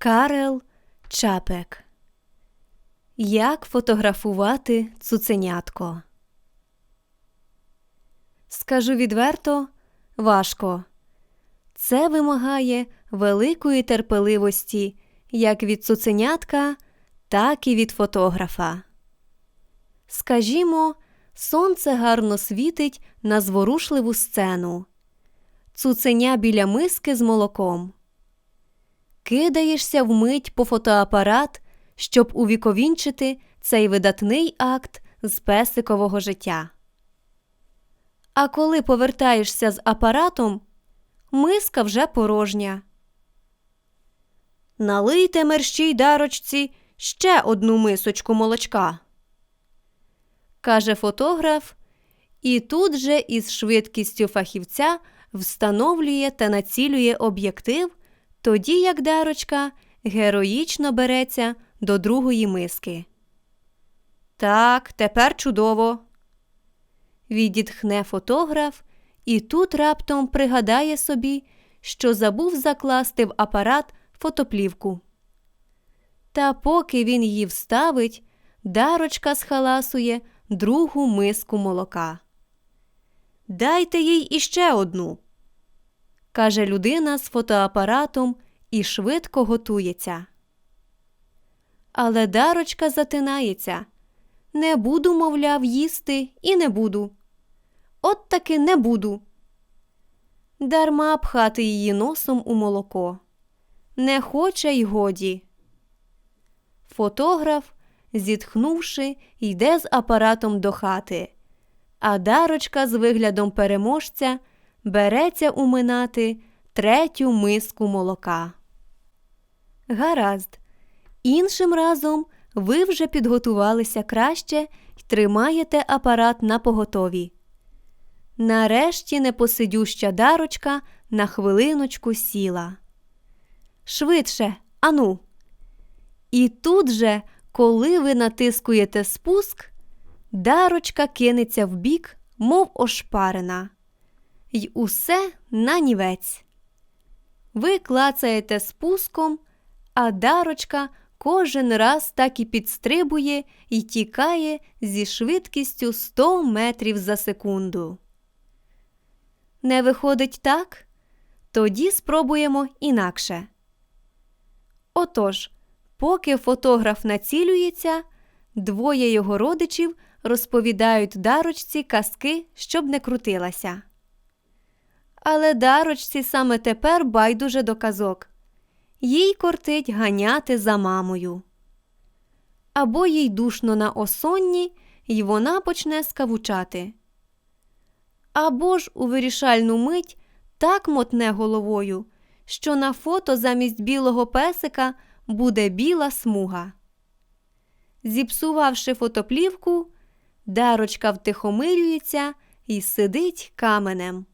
Карел Чапек. Як фотографувати цуценятко? Скажу відверто, важко. Це вимагає великої терпеливості як від цуценятка, так і від фотографа. Скажімо, сонце гарно світить на зворушливу сцену. Цуценя біля миски з молоком. Кидаєшся вмить по фотоапарат, щоб увіковінчити цей видатний акт з песикового життя. А коли повертаєшся з апаратом, миска вже порожня. Налийте мерщій дарочці ще одну мисочку молочка. каже фотограф, і тут же із швидкістю фахівця встановлює та націлює об'єктив, тоді як дарочка героїчно береться до другої миски. Так, тепер чудово. Відітхне фотограф і тут раптом пригадає собі, що забув закласти в апарат фотоплівку. Та поки він її вставить, дарочка схаласує другу миску молока. Дайте їй іще одну, каже людина з фотоапаратом і швидко готується. Але дарочка затинається. Не буду, мовляв, їсти і не буду. От таки не буду. Дарма пхати її носом у молоко. Не хоче й годі. Фотограф, зітхнувши, йде з апаратом до хати, а дарочка з виглядом переможця береться уминати третю миску молока. Гаразд. Іншим разом ви вже підготувалися краще й тримаєте апарат на поготові. Нарешті непосидюща дарочка на хвилиночку сіла. Швидше, ану. І тут же, коли ви натискуєте спуск, дарочка кинеться вбік, мов ошпарена. Й усе на нівець. Ви клацаєте спуском, а дарочка кожен раз так і підстрибує і тікає зі швидкістю 100 метрів за секунду. Не виходить так? Тоді спробуємо інакше. Отож, поки фотограф націлюється, двоє його родичів розповідають дарочці казки, щоб не крутилася. Але дарочці саме тепер байдуже до казок. Їй кортить ганяти за мамою. Або їй душно на осонні, й вона почне скавучати. Або ж у вирішальну мить так мотне головою, що на фото замість білого песика буде біла смуга. Зіпсувавши фотоплівку, дарочка втихомирюється і сидить каменем.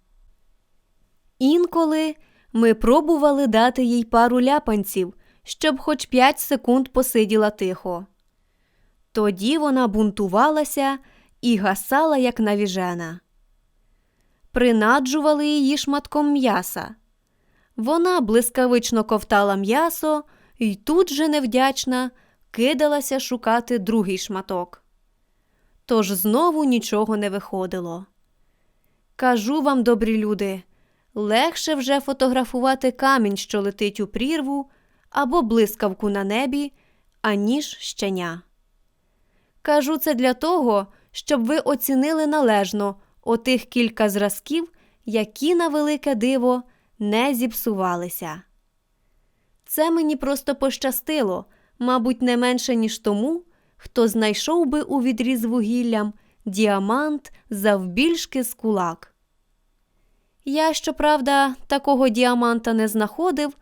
Інколи ми пробували дати їй пару ляпанців, щоб хоч п'ять секунд посиділа тихо. Тоді вона бунтувалася і гасала, як навіжена. Принаджували її шматком м'яса. Вона блискавично ковтала м'ясо і тут же невдячна кидалася шукати другий шматок. Тож знову нічого не виходило. Кажу вам, добрі люди, легше вже фотографувати камінь, що летить у прірву, або блискавку на небі, аніж щеня. Кажу це для того, щоб ви оцінили належно отих кілька зразків, які на велике диво не зіпсувалися. Це мені просто пощастило, мабуть, не менше, ніж тому, хто знайшов би у відріз вугіллям діамант завбільшки з кулак. Я, щоправда, такого діаманта не знаходив,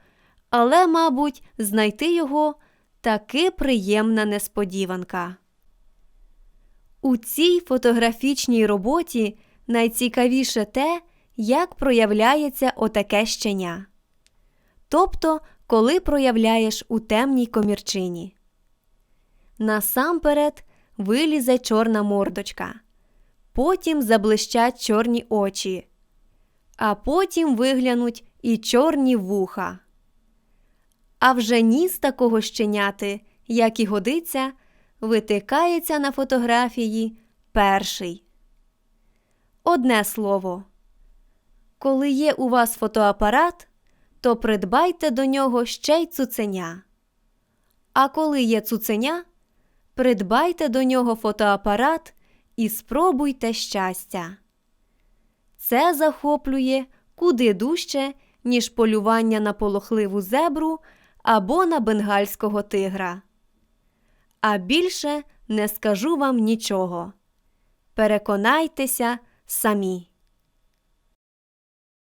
але, мабуть, знайти його таки приємна несподіванка. У цій фотографічній роботі найцікавіше те, як проявляється отаке щеня. Тобто, коли проявляєш у темній комірчині. Насамперед вилізе чорна мордочка, потім заблищать чорні очі, а потім виглянуть і чорні вуха. А вже ніс такого щеняти, як і годиться, витикається на фотографії перший. Одне слово. Коли є у вас фотоапарат, то придбайте до нього ще й цуценя. А коли є цуценя, придбайте до нього фотоапарат і спробуйте щастя. Це захоплює куди дужче, ніж полювання на полохливу зебру або на бенгальського тигра. А більше не скажу вам нічого. Переконайтеся самі.